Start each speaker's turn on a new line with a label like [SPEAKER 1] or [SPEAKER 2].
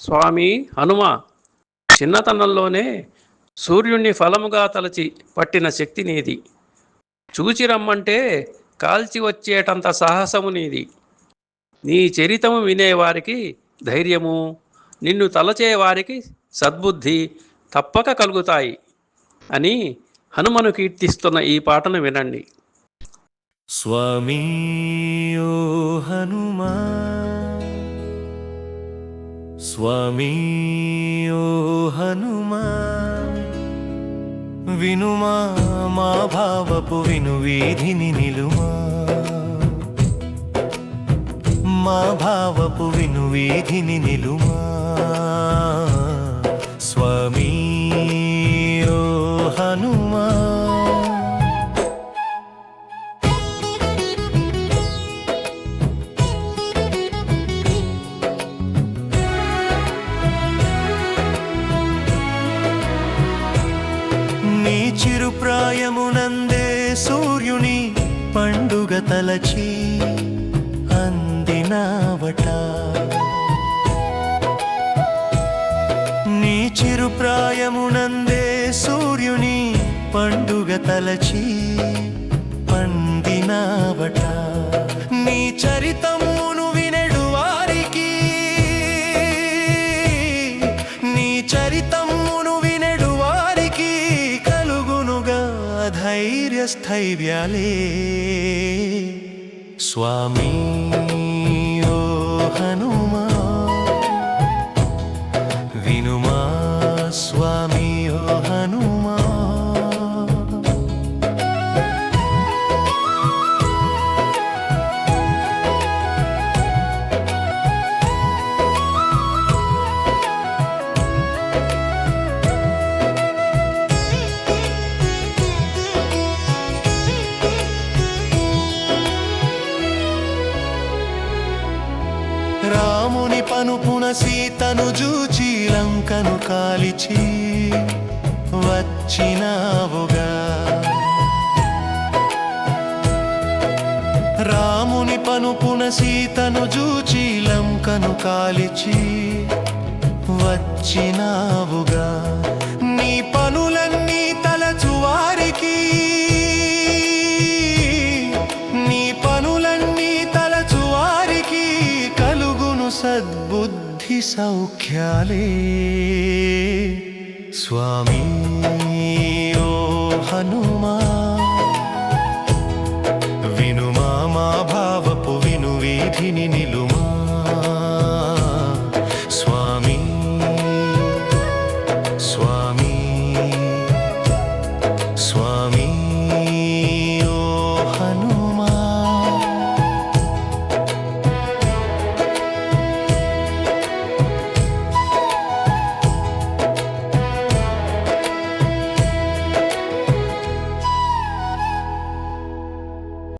[SPEAKER 1] స్వామి హనుమ చిన్నతనంలోనే సూర్యుణ్ణి ఫలముగా తలచి పట్టిన శక్తి నీది. చూచి రమ్మంటే కాల్చి వచ్చేటంత సాహసము నీది. నీ చరితము వినేవారికి ధైర్యము నిన్ను తలచేవారికి సద్బుద్ధి తప్పక కలుగుతాయి అని హనుమను కీర్తిస్తున్న ఈ పాటను వినండి.
[SPEAKER 2] స్వామి హనుమా. స్వామీ ఓ హనుమా వినుమా మా భావపు విను వీధిని నిలుమా. మా భావపు విను వీధిని నిలుమా. స్వామీ ఓ హనుమా చిరుప్రాయమునందే సూర్యుని పండుగ తలచి అందినావట. నీ చిరుప్రాయమునందే సూర్యుని పండుగ తలచి పండినావట నీ చరితము ధైర్యస్థైర్యాలే. స్వామీ ఓ హనుమ రాముని పనుపున సీతను జూచి లంకను కాలిచి వచ్చినావుగా. రాముని పనుపున సీతను జూచి లంకను కాలిచి వచ్చినావుగా. సౌఖ్యాలే. స్వామి ఓ హనుమా. వినుమా మా భావపు విను వీధిని నిలుమా. స్వామి స్వామి స్వామి.